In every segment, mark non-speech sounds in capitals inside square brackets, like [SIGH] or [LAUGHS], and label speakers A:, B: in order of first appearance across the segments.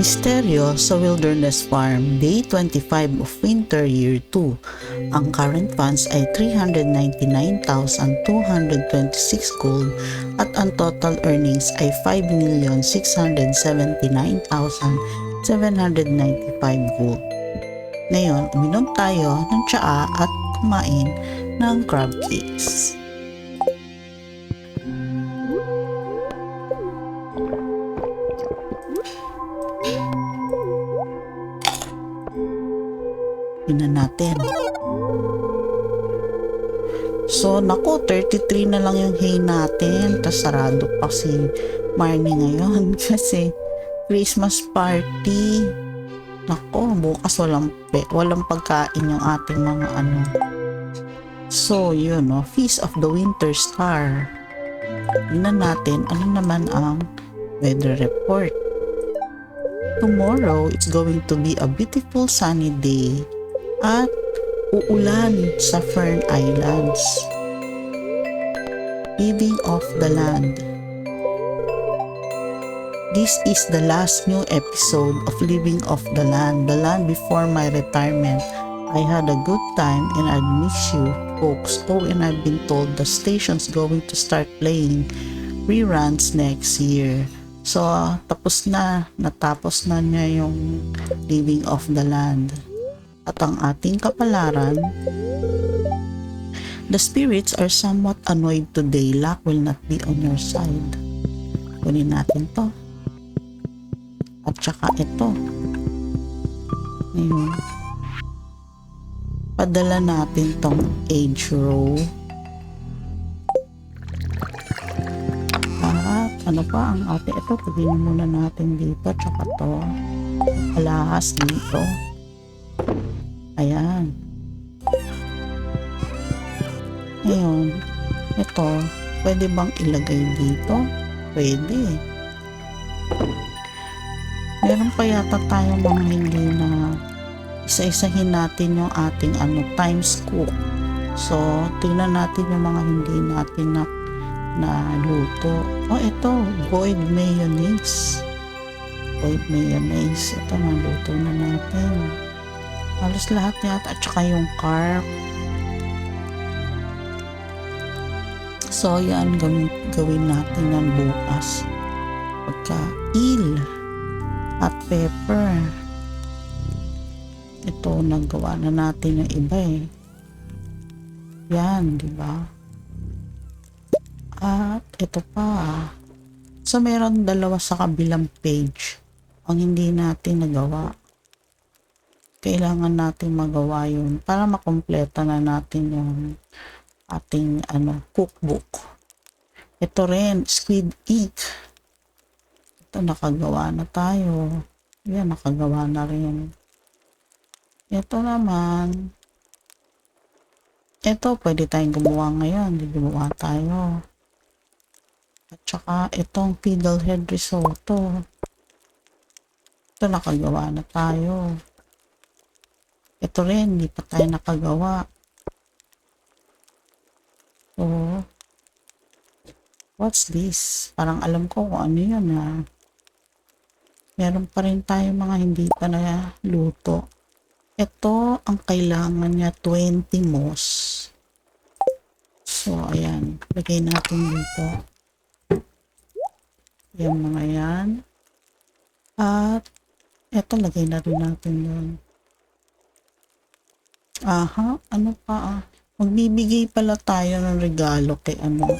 A: Misteryo sa Wilderness Farm, Day 25 of Winter Year 2. Ang current funds ay 399,226 gold at ang total earnings ay 5,679,795 gold. Ngayon, uminom tayo ng tsaa at kumain ng crab cakes. So, naku, 33 na lang yung hay natin. Tapos sarado pa si Marnie ngayon [LAUGHS] kasi Christmas party. Nako, bukas walang, walang pagkain yung ating mga ano. So, yun, no? Feast of the Winter Star. Tingnan natin ano naman ang weather report. Tomorrow, it's going to be a beautiful sunny day at uulan sa Fern Islands. Living off the land. This is the last new episode of Living off the Land, the land before my retirement. I had a good time and I miss you folks. Oh, and I've been told the station's going to start playing reruns next year. So, tapos na, natapos na niya yung Living off the Land at ang ating kapalaran, the spirits are somewhat annoyed today. Luck will not be on your side. Kunin natin to. At saka ito. Ngayon, padala natin tong age row. At ano pa ang ate ito, pagin muna natin dito. Tsaka to. Alahas dito. Ayan. Ngayon, ito, pwede bang ilagay dito? Pwede. Meron pa yata tayo mga hindi na isa-isahin natin yung ating ano, times cook. So, tingnan natin yung mga hindi natin na na luto. Oh, ito, boiled mayonnaise. Boiled mayonnaise. Ito, naluto na natin. Halos lahat yata at saka yung carb. So, yan gawin, gawin natin yan bukas. Pagka il at pepper. Ito, nagawa na natin yung iba eh. Yan, di ba? At ito pa. So, meron dalawa sa kabilang page ang hindi natin nagawa kailangan natin magawa yun para makompleta na natin yung ating ano cookbook. Ito rin, squid ink. Ito nakagawa na tayo. Yan, nakagawa na rin. Ito naman, ito pwede tayong gumawa ngayon. Gumawa tayo. At saka itong fiddlehead risotto. Ito nakagawa na tayo. Ito rin, hindi pa tayo nakagawa. So, what's this? Parang alam ko kung ano yun ha. Meron pa rin tayo mga hindi pa na luto. Ito, ang kailangan niya 20 moss. So, ayan. Lagay natin dito. Yung mga yan. At, eto, lagay na rin natin doon. Aha, ano pa ah. Magbibigay pala tayo ng regalo kay ano.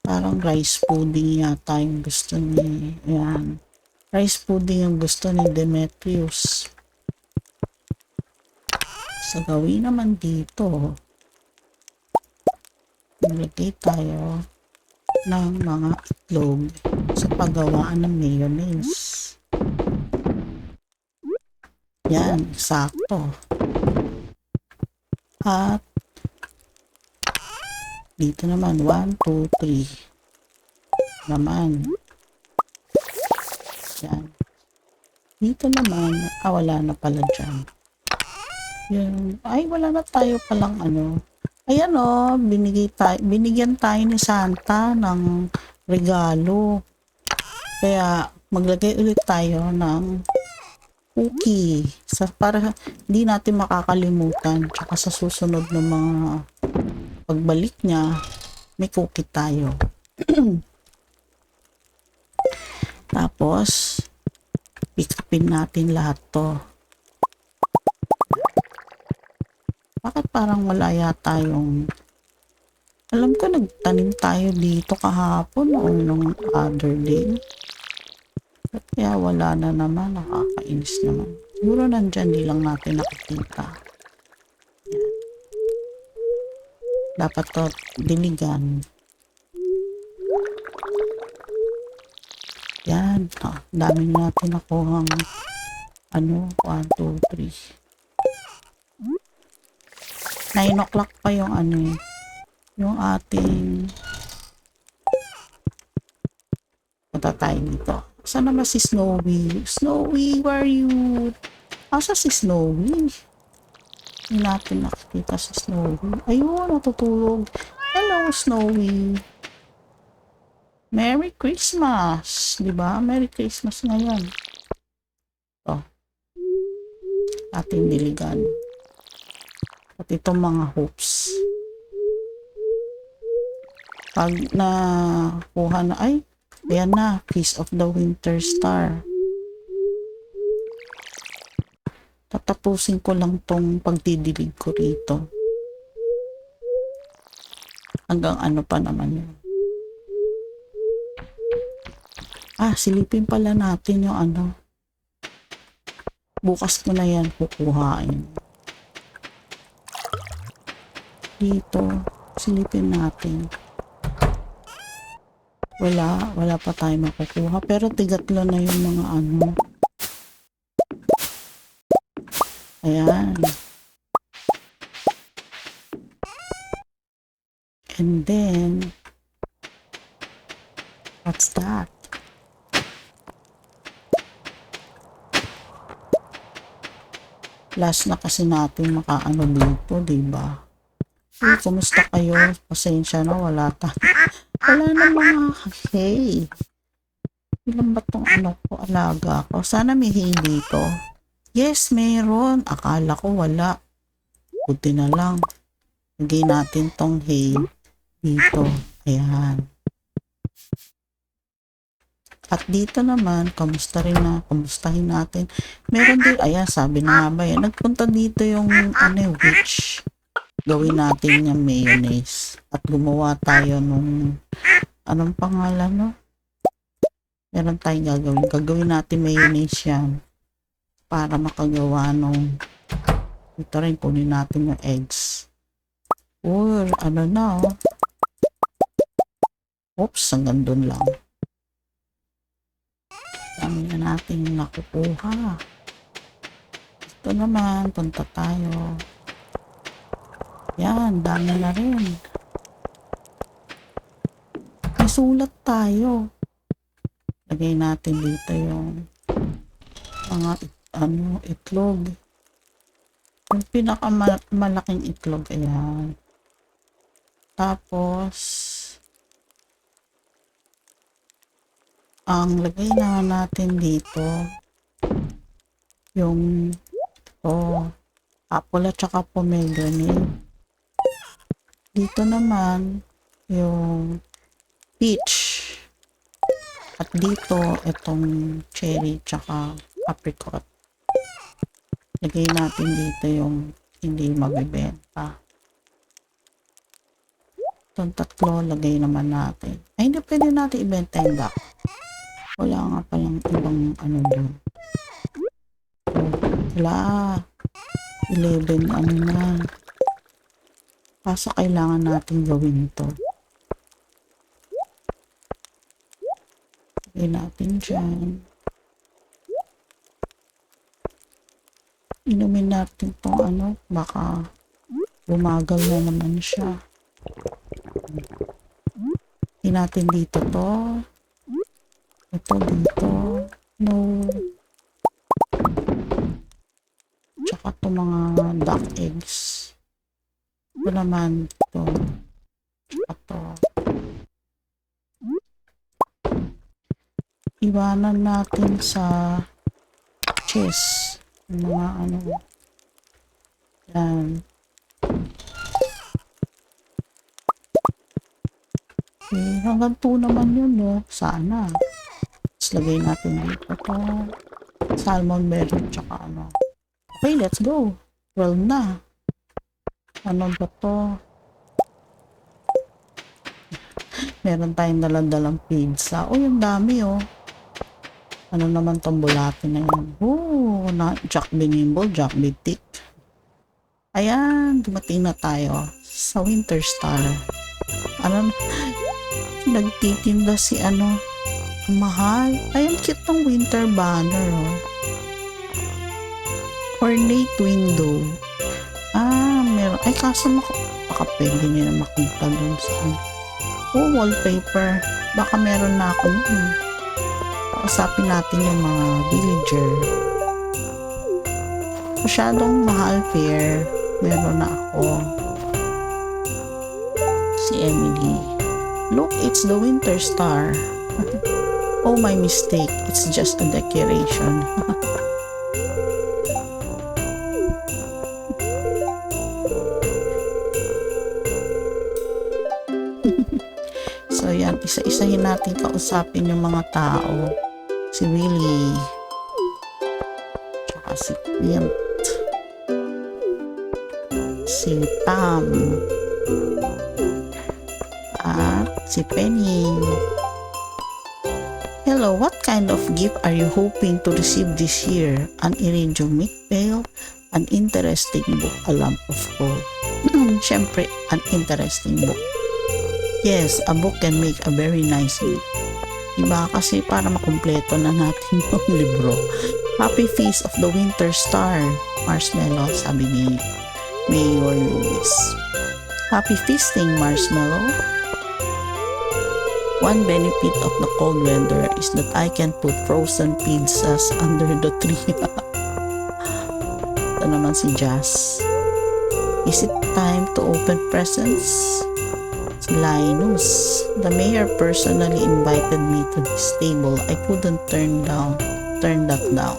A: Parang rice pudding yata yung gusto ni, yan. Rice pudding yung gusto ni Demetrius. Sa gawin naman dito, nilagay tayo ng mga itlog sa paggawaan ng mayonnaise. Yan, sakto. At dito naman 1, 2, 3 naman. Yan. Dito naman, ah wala na pala dyan. Yan. Ay, wala na tayo palang ano. Ayan o, oh, binigay tayo, binigyan tayo ni Santa ng regalo. Kaya maglagay ulit tayo ng cookie sa para hindi natin makakalimutan tsaka sa susunod ng mga pagbalik niya may cookie tayo. [CLEARS THROAT] Tapos pick upin natin lahat to. Bakit parang wala yata yung alam ko nagtanim tayo dito kahapon o nung other day. Kaya wala na naman, nakakainis naman. Siguro nandyan, di lang natin nakikita. Yan. Dapat to diligan. Yan. Ah, dami natin nakuhang ano, 1, 2, 3. 9 o'clock pa yung ano eh, yung ating punta tayo dito. Saan naman si Snowy? Snowy, where are you? Asa si Snowy? Hindi natin nakikita si Snowy. Ayun, natutulog. Hello, Snowy. Merry Christmas! Di ba? Merry Christmas ngayon. Ito. Ating diligan. At itong mga hopes. Pag nakuha na, ay, ayan na, Piece of the Winter Star. Tatapusin ko lang tong pagdidilig ko rito. Hanggang ano pa naman yun. Ah, silipin pala natin yung ano. Bukas ko na yan kukuhain. Dito, silipin natin. Wala, wala pa tayo makukuha. Pero tigatlo na yung mga ano. Ayan. And then, what's that? Last na kasi natin makaano dito, di ba? Hey, kumusta kayo? Pasensya na, wala ta. Wala na mga hey. Ilan ba tong ano ko, alaga ko? Sana may hay dito. Yes, meron. Akala ko wala. Buti na lang. Lagay natin tong hay dito. Ayan. At dito naman, kamusta rin na, kamustahin natin. Meron din, ayan, sabi na nga ba yan, nagpunta dito yung, ano, witch. Gawin natin yung mayonnaise. At gumawa tayo nung, anong pangalan, no? Meron tayong gagawin. Gagawin natin mayonnaise yan. Para makagawa nung, ito rin, kunin natin yung eggs. Or, ano na, oh. Oops, hanggang dun lang dami na natin nakukuha. Ito naman, punta tayo. Yan, dami na rin. May sulat tayo. Lagay natin dito yung mga it- ano, itlog. Yung pinakamalaking itlog, ayan. Tapos, ang lagay na natin dito yung to apple at saka pomegranate dito naman yung peach at dito itong cherry tsaka apricot lagay natin dito yung hindi mabibenta itong tatlo lagay naman natin ay hindi pwede natin ibenta yung duck wala nga palang ibang ano doon. Wala. 11 ano na. Kaso kailangan natin gawin to. Lagay natin dyan. Inumin natin tong ano. Baka bumagal na naman siya. Hindi natin dito to. Ito dito. No. Tsaka to mga duck eggs. Ito naman to. Tsaka to. iwanan natin sa chest. Mga ano. Yan. Eh, hanggang 2 naman yun, no? Sana. Tapos lagay natin dito to. Salmon berry, tsaka ano. Okay, let's go. 12 na. Ano ba to? Meron tayong dalang-dalang pizza. Oh, yung dami, oh. Ano naman tong bulate na yan? Oh, na Jack Benimble, Jack Bitik. Ayan, dumating na tayo sa Winter Star. Ano, nagtitinda si ano, mahal. Ay, ang cute ng winter banner, oh. Ornate window. Ay, kaso maka, baka pwede nila makita dun sa ano. Oh, wallpaper. Baka meron na ako nun. Kausapin natin yung mga villager. Masyadong mahal fair. Meron na ako. Si Emily. Look, it's the winter star. [LAUGHS] oh, my mistake. It's just a decoration. [LAUGHS] Isa-isahin natin kausapin yung mga tao. Si Willie. Tsaka si Clint. Si Pam. At si Penny. Hello, what kind of gift are you hoping to receive this year? An iridium milk pail? An interesting book? A lamp of gold? Siyempre, an interesting book. Yes, a book can make a very nice gift. Diba? Kasi para makumpleto na natin [LAUGHS] yung libro. Happy Feast of the Winter Star. Marshmallow, sabi ni Mayor Lewis. Happy feasting, Marshmallow. One benefit of the cold weather is that I can put frozen pizzas [LAUGHS] under the tree. Ito naman si Jazz. Is it time to open presents? Linus. The mayor personally invited me to this table. I couldn't turn down, turn that down.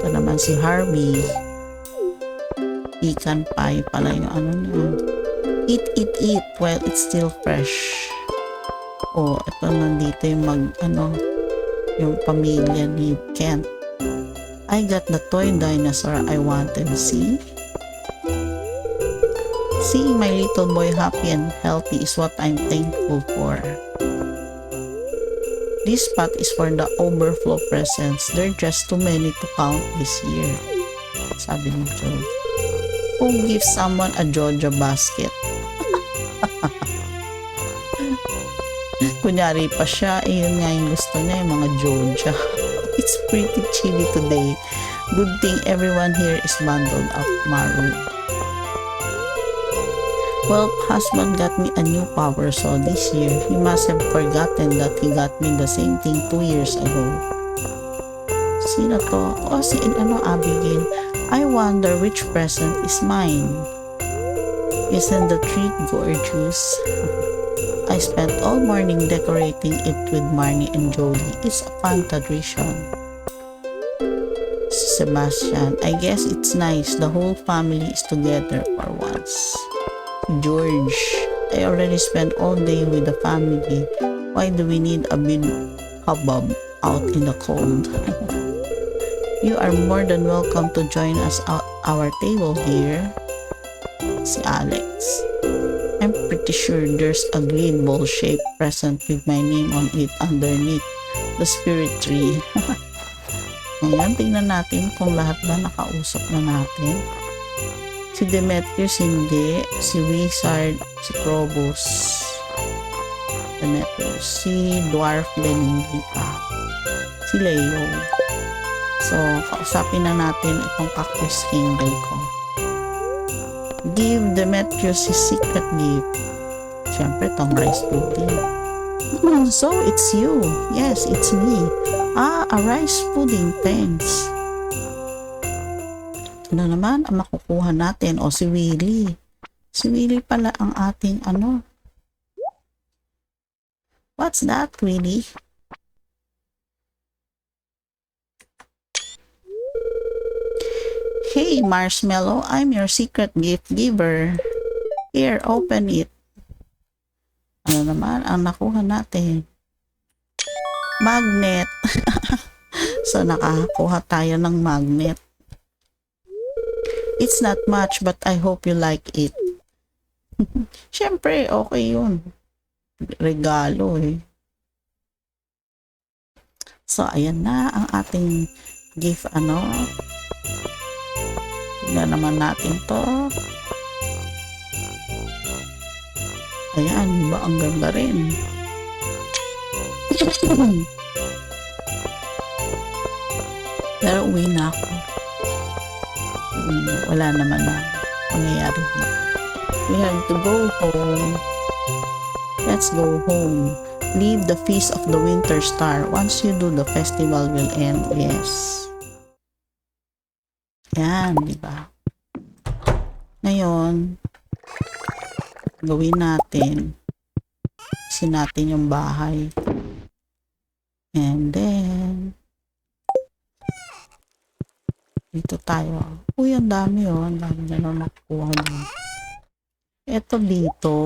A: Ito naman si Harvey. Pecan pie pala yung ano niya. Eat, eat, eat while it's still fresh. Oh, ito nandito yung mag, ano, yung pamilya ni Kent. I got the toy dinosaur I wanted. See? Seeing my little boy happy and healthy is what I'm thankful for. This spot is for the overflow presents. There are just too many to count this year. Sabi ni George. Who gives someone a Jojo basket? [LAUGHS] Kunyari pa siya, eh nga yung gusto niya, yung mga Jojo. [LAUGHS] It's pretty chilly today. Good thing everyone here is bundled up, Maru. Well, husband got me a new power saw this year. He must have forgotten that he got me the same thing two years ago. Sino to? Oh, si ano, Abigail. I wonder which present is mine. Isn't the tree gorgeous? I spent all morning decorating it with Marnie and Jodie. It's a fun tradition. Sebastian, I guess it's nice. The whole family is together for once. George, I already spent all day with the family. Why do we need a big hubbub out in the cold? [LAUGHS] you are more than welcome to join us at our table here. Si Alex. I'm pretty sure there's a green ball shaped present with my name on it underneath the spirit tree. [LAUGHS] Ngayon, tingnan natin kung lahat ba nakausap na natin. Si Demetrius hindi, si Wizard, si Krobus, Demetrius, si Dwarf din hindi pa, si Leo. So, kausapin na natin itong Cactus Kingdom ko. Give Demetrius his secret gift. Siyempre, tong rice pudding. Hmm, So, it's you. Yes, it's me. Ah, a rice pudding. Thanks na naman ang makukuha natin. O, si Willy. Si Willy pala ang ating ano. What's that, Willy? Hey, Marshmallow, I'm your secret gift giver. Here, open it. Ano naman ang nakuha natin? Magnet. [LAUGHS] so, nakakuha tayo ng magnet. It's not much, but I hope you like it. [LAUGHS] Siyempre, okay yun. Regalo eh. So, ayan na ang ating gift, ano. Tignan naman natin to. Ayan, ba? Ang ganda rin. [COUGHS] Pero uwi na ako. Wala naman na pangyayari. We have to go home. Let's go home. Leave the feast of the winter star. Once you do, the festival will end. Yes. Yan, di ba? Ngayon, gawin natin. Kasi natin yung bahay. And then, dito tayo. Uy, ang dami oh. Ang dami na naman nakukuha dun. Ito dito.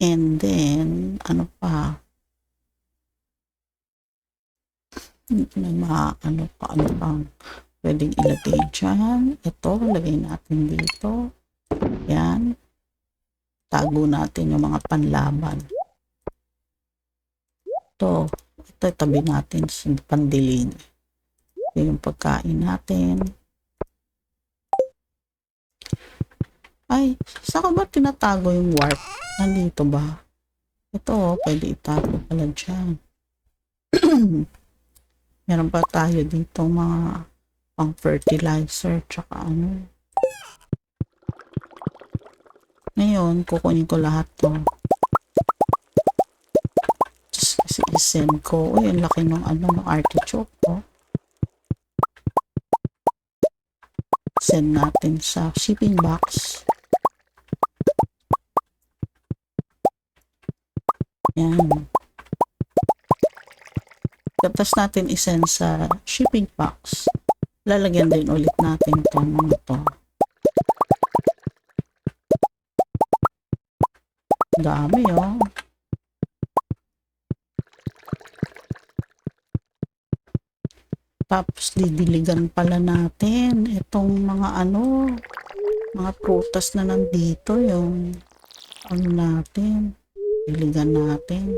A: And then, ano pa? Na ma, ano pa, ano pang pwedeng ilagay dyan. Ito, lagay natin dito. Yan. Tago natin yung mga panlaban. Ito, ito tabi natin sa pandilig. Ito yung pagkain natin. Ay, saan ko ba tinatago yung warp? Nandito ba? Ito, oh, pwede itago pala dyan. [CLEARS THROAT] Meron pa tayo dito mga pang fertilizer tsaka ano. Ngayon, kukunin ko lahat to. Just kasi isend ko. Uy, ang laki ng ano, ng artichoke ko. Send natin sa shipping box. Yan. Tapos natin isend sa shipping box. Lalagyan din ulit natin itong mga to. Dami oh. Tapos didiligan pala natin itong mga ano, mga prutas na nandito yung ano natin. Diligan natin.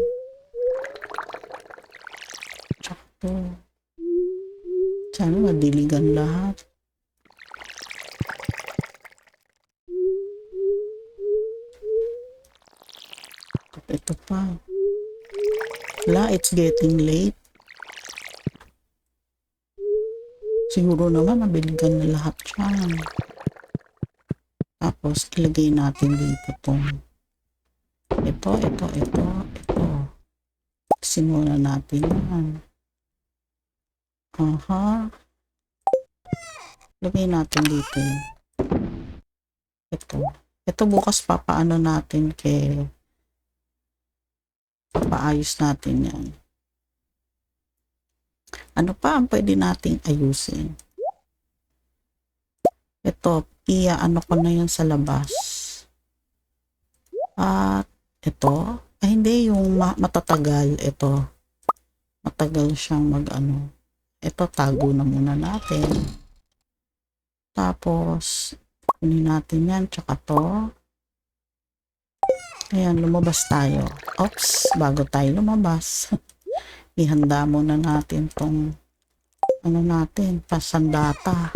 A: Tsaka. Sana madiligan lahat. At ito pa. Wala, it's getting late. Siguro naman nabiligan na lahat yan. Tapos ilagay natin dito tong ito, ito, ito, ito. Simula natin yan. Aha. Lagay natin dito. Ito. Ito bukas papaano natin kay papaayos natin yan. Ano pa ang pwede nating ayusin? Ito, iya ano ko na yan sa labas. At ito, ay hindi yung ma- matatagal ito. Matagal siyang mag ano. Ito tago na muna natin. Tapos kunin natin yan tsaka to. Ayan, lumabas tayo. Oops, bago tayo lumabas. [LAUGHS] ihanda muna natin tong ano natin, pasandata.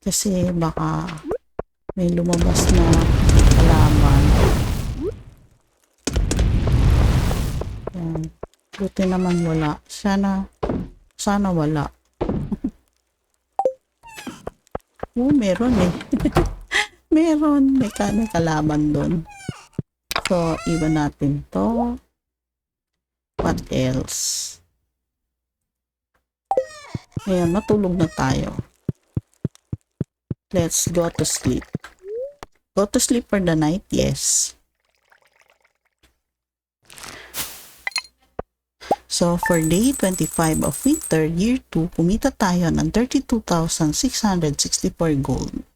A: Kasi baka may lumabas na halaman. Yan. Buti naman wala. Sana, sana wala. [LAUGHS] oh, meron eh. [LAUGHS] meron. May, may kalaban doon. So, iba natin to. What else? Ayan, matulog na tayo. Let's go to sleep. Go to sleep for the night? Yes. So, for day 25 of winter, year 2, kumita tayo ng 32,664 gold.